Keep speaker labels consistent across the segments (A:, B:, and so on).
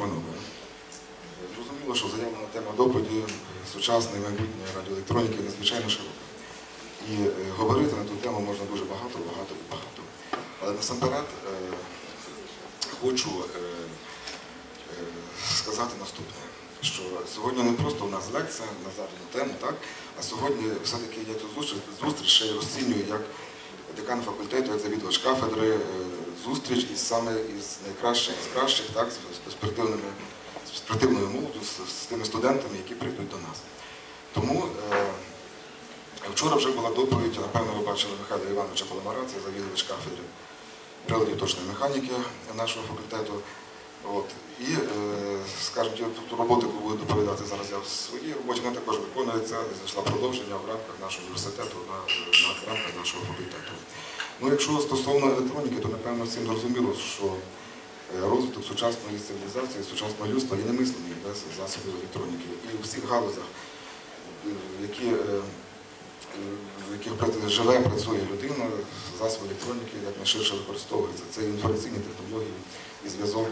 A: панове. Зрозуміло, що заявлена тема доповіді сучасної майбутньої радіоелектроніки надзвичайно широка. І е, говорити на ту тему можна дуже багато, багато і багато. Але насамперед е, хочу е, сказати наступне, що сьогодні не просто у нас лекція на задну тему, так? а сьогодні все-таки я цю зустріч, зустріч ще розцінюю як декан факультету, як завідувач кафедри, зустріч із саме із найкращих, з кращих, так, з, спортивними, з спортивною молоддю, з, з тими студентами, які прийдуть до нас. Тому е, вчора вже була доповідь, напевно, ви бачили Михайла Івановича Поломара, це завідувач кафедри приладів точної механіки нашого факультету. От. І, е, скажімо, ту роботу, яку буду доповідати зараз я в своїй роботі, вона також виконується, знайшла продовження в рамках нашого університету, на, на в рамках нашого факультету. Ну, якщо стосовно електроніки, то напевно всім зрозуміло, що е, розвиток сучасної цивілізації, сучасного людства є немислений без засобів електроніки. І у всіх галузях, е, які, е, в яких живе, працює людина, засоби електроніки якнайширше використовуються. Це інформаційні технології, і зв'язок,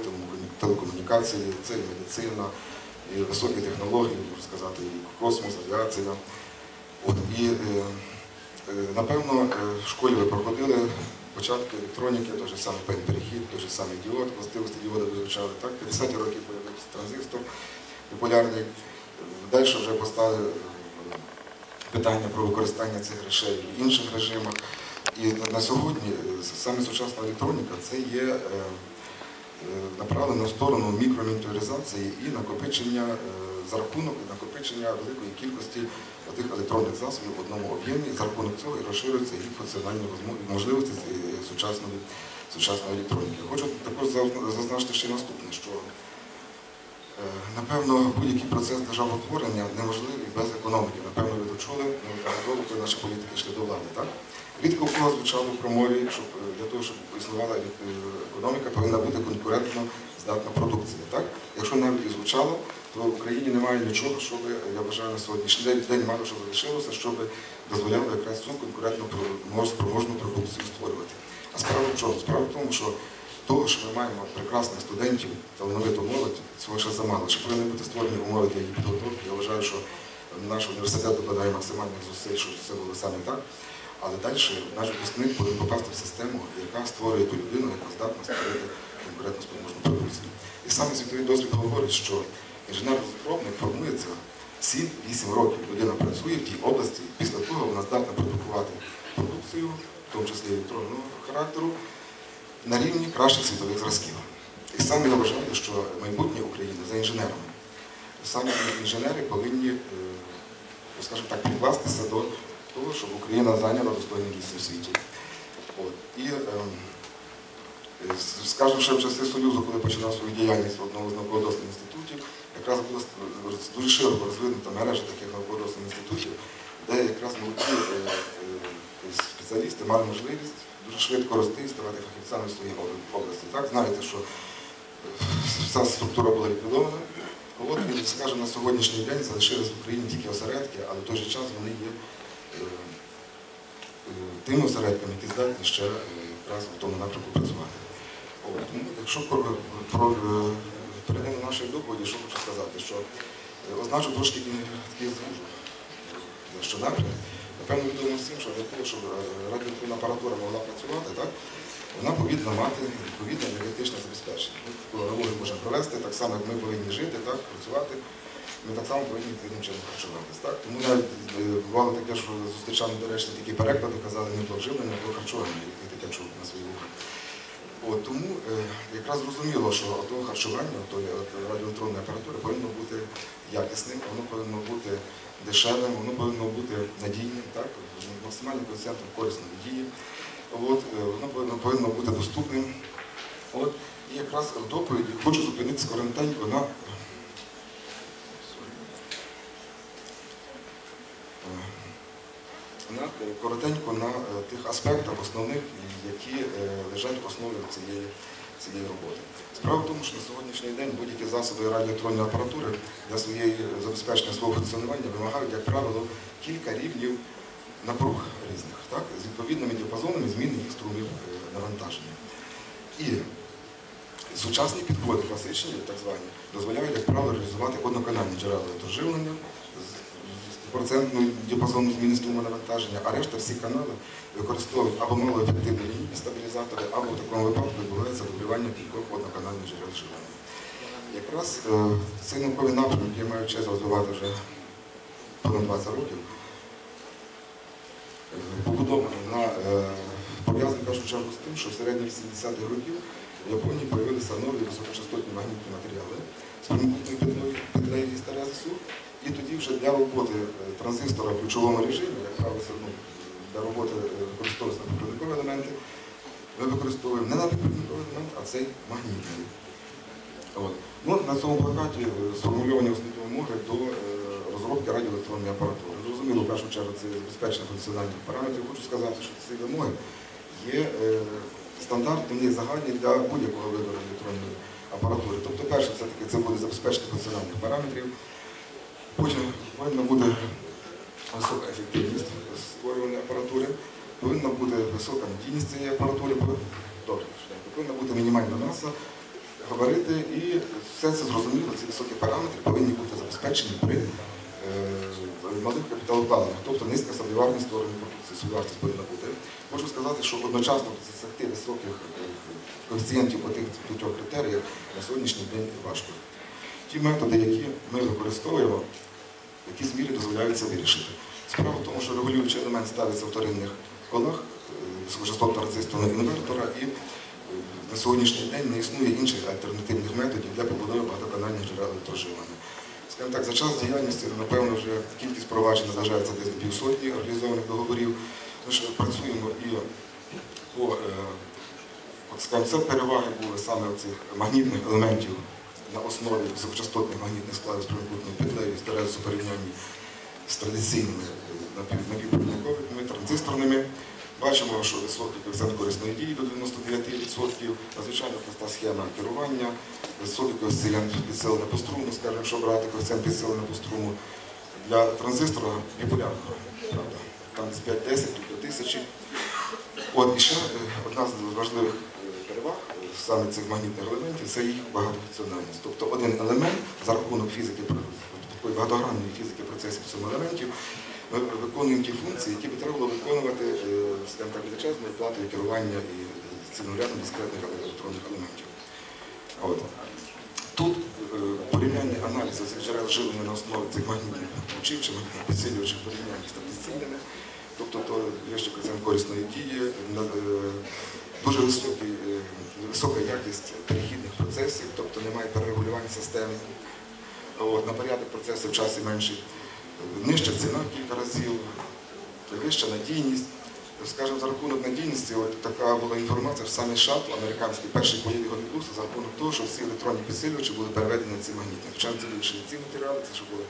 A: телекомунікації, це і медицина, і високі технології, можна сказати, і космос, авіація. От, і, напевно, е, в школі ви проходили початки електроніки, той же самий перехід, той же самий діод, властивості діода ви вивчали. Так, 50-ті роки появився транзистор популярний. Далі вже постали е, питання про використання цих грошей в інших режимах. І на- сьогодні е, саме сучасна електроніка це є е, е, направлена в сторону мікромінітуризації і накопичення е, за рахунок накопичення великої кількості тих електронних засобів в одному об'ємі. За рахунок цього і розширюються їх функціональні можливості сучасної, сучасної електроніки. Хочу також зазначити ще наступне, що Е, Напевно, будь-який процес державотворення неможливий без економіки. Напевно, ви дочули неодноразово, коли наші політики йшли до влади. Так? Рідко в кого звучало в промові, щоб е, для того, щоб існувала е, економіка, повинна бути конкурентно здатна продукція. Так? Якщо навіть і звучало, то в Україні немає нічого, що би, я вважаю, на сьогоднішній день, день мало що залишилося, щоб дозволяло якраз цю конкурентну про- спроможну продукцію створювати. А справа в чому? Справа в тому, що того, що ми маємо прекрасних студентів, талановиту молодь, цього ще замало. Що повинні бути створені умови для її підготовки. Я вважаю, що наш університет докладає максимальних зусиль, щоб це було саме так. Але далі наш випускник повинен попасти в систему, яка створює ту людину, яка здатна створити конкурентно спроможну продукцію. І саме світовий досвід говорить, що інженер-розробник формується 7-8 років. Людина працює в тій області, після того вона здатна продукувати продукцію, в тому числі електронного характеру, на рівні кращих світових зразків. І саме я вважаю, що майбутнє України за інженерами. Саме інженери повинні, е, скажімо так, прикластися до того, щоб Україна зайняла достойне місце в світі. От. І, ем, е, ще в часи Союзу, коли починав свою діяльність в одному з науково-дослідних інститутів, якраз була дуже широко розвинута мережа таких науково-дослідних інститутів, де якраз молоді е, е, спеціалісти мали можливість дуже швидко рости і ставати фахівцями в своїй області. Так, знаєте, що е, вся структура була ліквідована. От, скажімо, на сьогоднішній день залишились в Україні тільки осередки, але в той же час вони є е, е, тими осередками, які здатні ще е, якраз в тому напрямку працювати. Тому, якщо про, про, е, перейдемо до нашої доповіді, що хочу сказати, що е, означу трошки такий звужу, е, що напрям. Напевно, відомо всім, що для того, щоб радіоелектронна апаратура могла працювати, так, вона повинна мати відповідне енергетичне забезпечення. Ми аналогію можемо провести, так само, як ми повинні жити, так, працювати, ми так само повинні відповідним чином харчуватися. Так? Тому навіть бувало таке, що зустрічали доречні такі переклади, казали не про вживлення, а про харчування, як таке чув на свої вуха. От, тому е, якраз зрозуміло, що харчування, то радіоелектронної апаратури повинно бути якісним, воно повинно бути дешевим, воно повинно бути надійним, так, максимальним коефіцієнтом корисної дії. От, е, воно повинно, повинно бути доступним. От, і якраз в доповіді хочу зупинитися коротенько на на, е, коротенько на е, тих аспектах основних, які е, лежать в основі цієї, цієї роботи. Справа в тому, що на сьогоднішній день будь-які засоби радіоелектронної апаратури для своєї забезпечення свого функціонування вимагають, як правило, кілька рівнів напруг різних, так, з відповідними діапазонами зміни їх струмів е, навантаження. І Сучасні підходи, класичні, так звані, дозволяють, як правило, реалізувати одноканальні джерела електроживлення з процентною діапазону зміни струму навантаження, а решта всі канали використовують або малоефективні лінійні стабілізатори, або в такому випадку відбувається дублювання кількох одноканальних джерел живлення. Якраз е, цей науковий напрямок, я маю честь розвивати вже понад 20 років, е, побудований на е, пов'язаний в першу чергу з тим, що в середніх 70-х років в Японії з'явилися нові високочастотні магнітні матеріали з примітивною петлею петлею гістерезису. І тоді вже для роботи е, транзистора в ключовому режимі, як правило, ну, для роботи е, використовуються напівпровідникові елементи, ми використовуємо не напівпровідниковий елемент, а цей магнітний. От. Ну, на цьому плакаті е, сформульовані основні вимоги до розробки радіоелектронної апаратури. Зрозуміло, в першу чергу, це забезпечення функціональних параметрів. Хочу сказати, що ці вимоги є стандартні, загальні для будь-якого виду радіоелектронної апаратури. Тобто, перше, все-таки це буде забезпечення функціональних параметрів. Потім повинна бути висока ефективність створюваної апаратури, повинна бути висока надійність цієї апаратури, повинна бути мінімальна маса, габарити і все це зрозуміло, ці високі параметри повинні бути забезпечені при е, малих капіталовкладеннях, тобто низька собівартість створеної продукції, собівартість повинна бути. Можу сказати, що одночасно досягти високих е, коефіцієнтів по тих п'ятьох критеріях на сьогоднішній день важко. Ті методи, які ми використовуємо, в якійсь мірі дозволяють вирішити. Справа в тому, що регулюючий елемент ставиться в вторинних колах е, високочастотного транзисторного інвертора і е, на сьогоднішній день не існує інших альтернативних методів для побудови багатоканальних джерел електроживлення. Скажімо так, за час діяльності, напевно, вже кількість проваджень наближається десь до півсотні реалізованих договорів. Ми ж працюємо і по, е, скажімо, це переваги були саме цих магнітних елементів на основі високочастотних магнітних складів з прямокутною петлею з терезу порівнянні з традиційними е, напівпровідниковими транзисторними. Бачимо, що високий коефіцієнт корисної дії до 99%, надзвичайно проста схема керування, високий коефіцієнт підсилення по струму, скажімо, якщо брати коефіцієнт підсилення по струму для транзистора біполярного, правда, там десь 5-10, тобто тисячі. От і ще е, одна з важливих е, переваг саме цих магнітних елементів це їх багатофункціональність. Тобто один елемент за рахунок фізики такої багатогранної фізики процесів елементів ми виконуємо ті функції, які би треба було виконувати е, скажімо так, величезною платою керування і цілим рядом дискретних електронних елементів. От. Тут е, порівняння аналізу цих джерел живлення на основі цих магнітних ключів чи магнітних підсилювачів порівняння з традиційними, тобто то є ще коефіцієнт корисної дії, е, дуже високий, е, висока якість перехідних процесів, тобто немає перерегулювання системи. От, на порядок процесів в часі менший. Нижча ціна кілька разів, вища надійність. Скажімо, за рахунок надійності, от така була інформація, що саме шаттл американський, перший поїв його за рахунок того, що всі електронні підсилювачі були переведені на ці магнітні. Хоча це більше не ці матеріали, це що були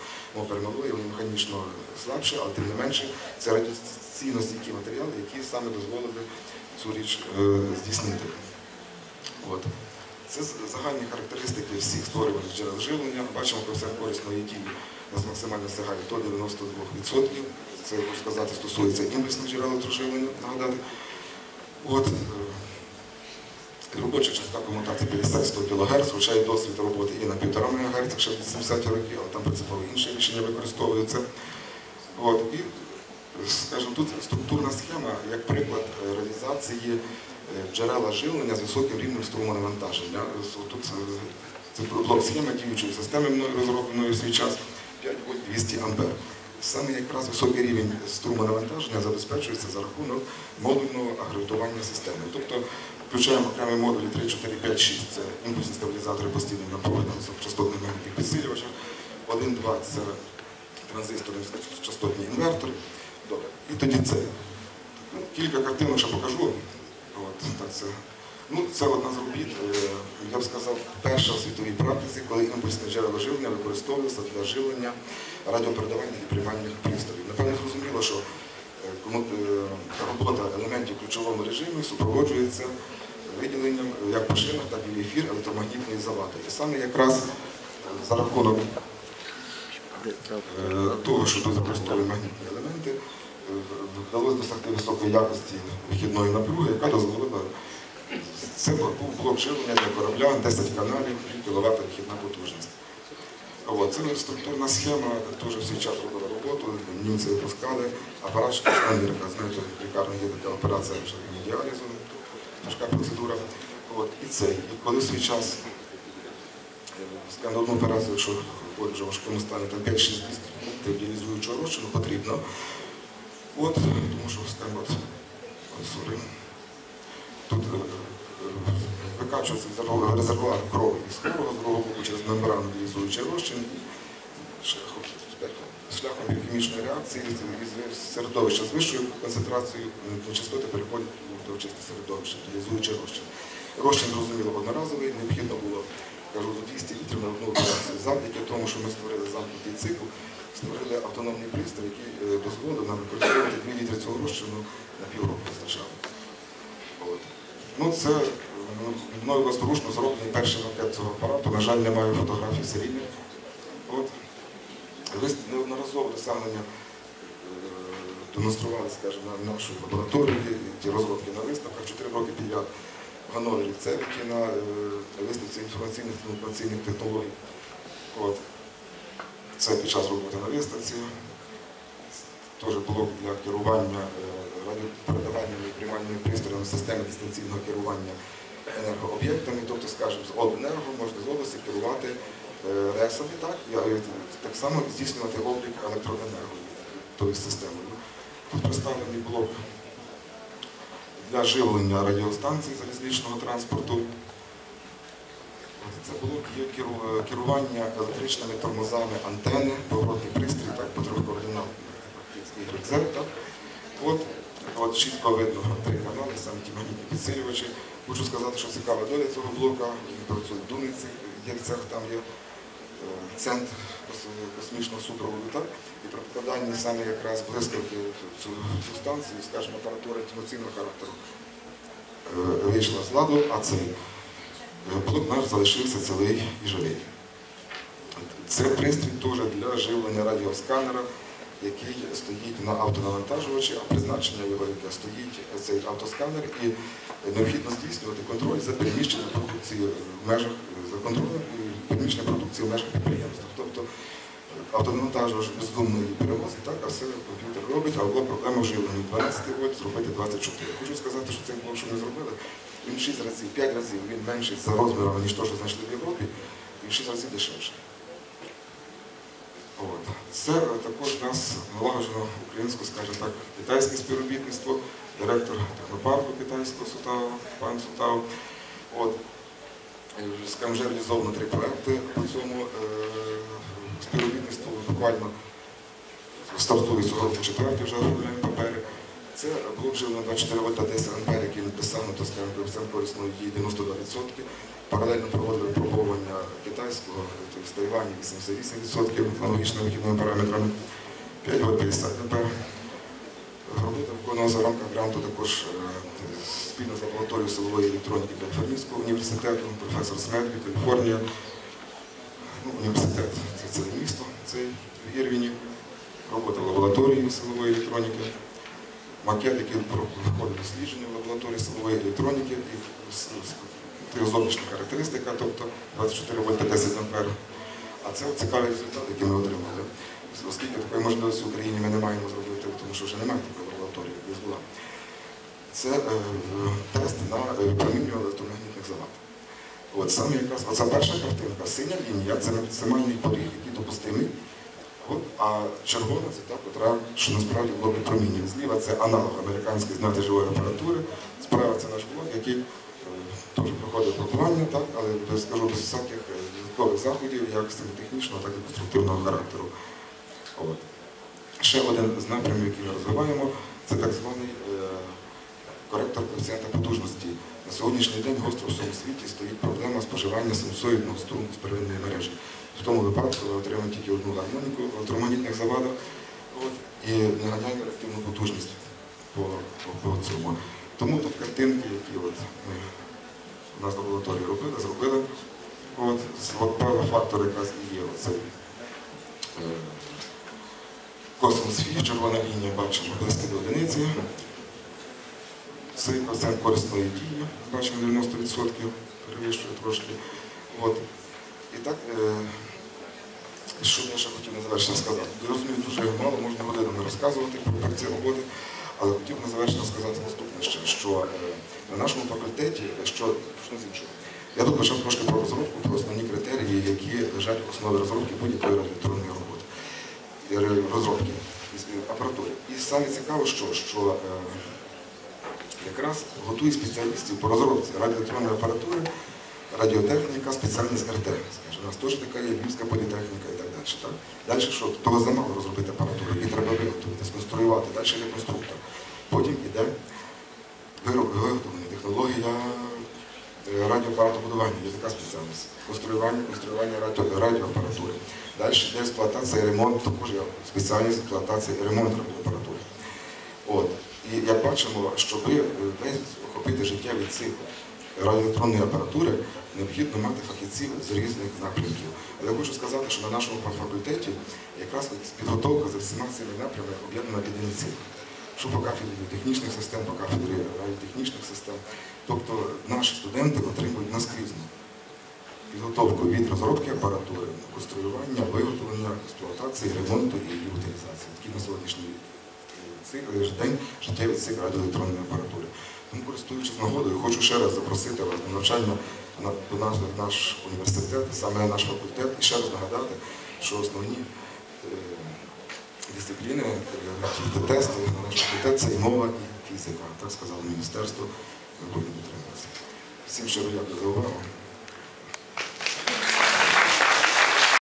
A: перемалої, вони механічно слабші, але тим не менше це радіаційно стійкі матеріали, які саме дозволили цю річ е, здійснити. От. Це загальні характеристики всіх створюваних джерел живлення. Бачимо, що все корисної дії у нас максимально сягає до 92%. Це, можу сказати, стосується імпульсних джерел електроживлення, нагадати. От, е, робоча частота комутації 50-100 кГц, хоча є досвід роботи і на 1,5 МГц, якщо від 70 років, але там принципово інші рішення використовуються. От, і, скажімо, тут структурна схема як приклад реалізації е, джерела живлення з високим рівнем струмонавантаження. Ось Тут е, це блок схеми діючої системи розробленої в свій час 5 вольт 200 ампер. Саме якраз високий рівень струмонавантаження забезпечується за рахунок модульного агрегатування системи. Тобто включаємо окремі модулі 3, 4, 5, 6 це імпульсні стабілізатори постійного напруги на високочастотних магнітних підсилювачах. 1, 2 це транзистори, високочастотні інвертори. Добре. І тоді це. Ну, кілька картинок ще покажу. От, так це. Ну, це одна з робіт, е, я б сказав, перша в світовій практиці, коли імпульсне джерело живлення використовувалося для живлення радіопередавальних і приймальних пристроїв. Напевно, зрозуміло, що е, е, робота елементів в ключовому режимі супроводжується виділенням як по шинах, так і в ефір електромагнітної залати. І саме якраз за рахунок того, що тут використовують магнітні елементи, вдалося досягти високої якості вихідної напруги, яка дозволила Це був блок живлення для корабля, 10 каналів, 3 кВт вихідна потужність. От, це структурна схема, теж в свій час робила роботу, німці випускали апарат штучна знаєте, в лікарні є така операція діалізу, важка процедура. І це. І коли свій час е, на одну операцію, якщо вже важкому стані, там 5-6 літрів діалізуючого розчину потрібно. От, тому що скажімо, от, sorry. тут е, е, викачується резервуар- крові із хворого, з другого через мембрану діалізуючий розчин, шляхом, шляхом біохімічної реакції із середовища з вищою концентрацією частоти переходять до чисте середовища, діалізуючий розчин. Розчин, зрозуміло, одноразовий, необхідно було кажу, до 200 літрів на одну операцію. Завдяки тому, що ми створили замкнутий цикл, створили автономний пристрій, який е, дозволив нам використовувати 2 літри цього розчину на півроку вистачало. Ну, це е, мною власноручно зроблений перший макет цього апарату. На жаль, немає фотографій серійних. От. Ви неодноразово досягнення е, демонстрували, скажімо, на нашій лабораторії, ті розробки на виставках, 4 роки підряд в Гановері Цевіті на е, виставці інформаційних інформаційних технологій. От. Це під час роботи на виставці. Теж блок для керування е, радіопередавальними і приймальними пристроями системи дистанційного керування енергооб'єктами, тобто, скажімо, з обенерго можна з області керувати е, ресами, так, е, так само здійснювати облік електроенерго тою системою. Тут представлений блок для живлення радіостанцій залізничного транспорту. Це блок є керування електричними тормозами антени, поворотний пристрій, так, по трьох координат. От, от чітко видно три канали, саме ті магнітні підсилювачі. Хочу сказати, що цікава доля цього блока. Він працює в Дуниці, Єльцях, там є е, центр космічного супроводу? І при покладанні саме якраз блискавки цю, цю станцію, скажімо, апаратура інформаційного характеру е, вийшла з ладу, а цей е, блок наш залишився цілий і живий. Це пристрій теж для живлення радіосканера, який стоїть на автонавантажувачі, а призначення його яке стоїть цей автосканер і необхідно здійснювати контроль за переміщенням продукції в межах за контролем переміщення продукції в межах підприємства. Тобто автонавантажувач бездумно її перевозить, так, а все комп'ютер робить, а була проблема вживлення 12 вольт зробити 24. Хочу сказати, що цей блок, що ми зробили, він 6 разів, 5 разів він менший за розміром, ніж те, що знайшли в Європі, і в 6 разів дешевше. От. Це е, також в нас налагоджено українське, скажімо так, китайське співробітництво, директор технопарку китайського Сутау, пан Сутау. От. Скажімо, вже реалізовано три проекти по цьому е, співробітництву. Буквально стартує цього року четвертий вже папери. Це живлення 24 вольта 10 ампер, який написано, то скажімо, коефіцієнт корисної дії 92%. Паралельно проводили випробовування китайського, тобто в Тайвані 88% аналогічними вихідними параметрами, 5 вольт 50 ампер. Робота виконувалася в рамках гранту також е, спільно з лабораторією силової електроніки Каліфорнійського університету, професор Смербі, Каліфорнія. Ну, університет це ціле місто, цей в Ірвіні. Робота лабораторії силової електроніки. Макет, який виходить дослідження в лабораторії силової електроніки, з- з- зовнішня характеристика, тобто 24 вольта 10 ампер. А це цікавий результат, який ми отримали. Оскільки такої можливості в Україні ми не маємо зробити, тому що вже немає такої лабораторії, як була. Це е, тест на е, електромагнітних завад. От саме якраз оця перша картинка, синя лінія це максимальний поріг, який допустимий. От, а червона це та, котра, що насправді було випромінює. Зліва це аналог американської знати живої апаратури, справа це наш блок, який е, теж проходить блокування, так, але скажу, без всяких е, додаткових заходів, як технічного, так і конструктивного характеру. От. Ще один з напрямів, який ми розвиваємо, це так званий е, коректор коефіцієнта потужності. На сьогоднішній день гостро в всьому світі стоїть проблема споживання синусоїдного струму з первинної мережі. В тому випадку ми отримаємо тільки одну гармоніку в електромагнітних завадах і не реактивну потужність по, по, по цьому. Тому тут картинки, які от ми у нас в лабораторії робили, зробили. От, от певний фактор якраз і є оцей. е, Космос Фі, червона лінія, бачимо близько до одиниці. цей процент корисної дії, бачимо 90%, перевищує трошки. От. І так, е, що я ще хотів на завершення сказати. Я розумію, дуже мало можна годинами розказувати про ці роботи, але хотів на завершення сказати наступне ще, що е, на нашому факультеті, що, що з іншого, я тут почав трошки про розробку, про основні критерії, які лежать в основі розробки будь-якої радіоелектронної роботи, розробки апаратури. І саме цікаво, що, що е, якраз готує спеціалістів по розробці радіоелектронної апаратури, радіотехніка, спеціальність РТ. Скажімо, у нас теж така є львівська політехніка і так далі. Так? Далі що? Того замало розробити апаратуру, і треба виготовити, сконструювати, далі є конструктор. Потім іде виготовлення, технологія е, радіоапаратобудування, є така спеціальність. Конструювання, конструювання радіо, радіоапаратури. Далі йде експлуатація і ремонт, також є спеціальність експлуатація і ремонт радіоапаратури. От. І як бачимо, щоб е, весь охопити життєвий цикл радіоелектронної апаратури, необхідно мати фахівців з різних напрямків. Але хочу сказати, що на нашому факультеті якраз підготовка за всіма цими напрямками об'єднана в єдиний. Що по кафедрі технічних систем, по кафедрі радіотехнічних систем. Тобто наші студенти отримують наскрізну підготовку від розробки апаратури, конструювання, виготовлення, експлуатації, ремонту і її утилізації. Такий на сьогоднішній цикл, день життєвий цикл радіоелектронної апаратури. Тому, користуючись нагодою, хочу ще раз запросити вас на навчання на, до нас, наш університет, саме наш факультет, і ще раз нагадати, що основні е, дисципліни, е, тести на наш факультет це і мова, і фізика. Так сказало міністерство, ми повинні дотримуватися. Всім щиро дякую за увагу.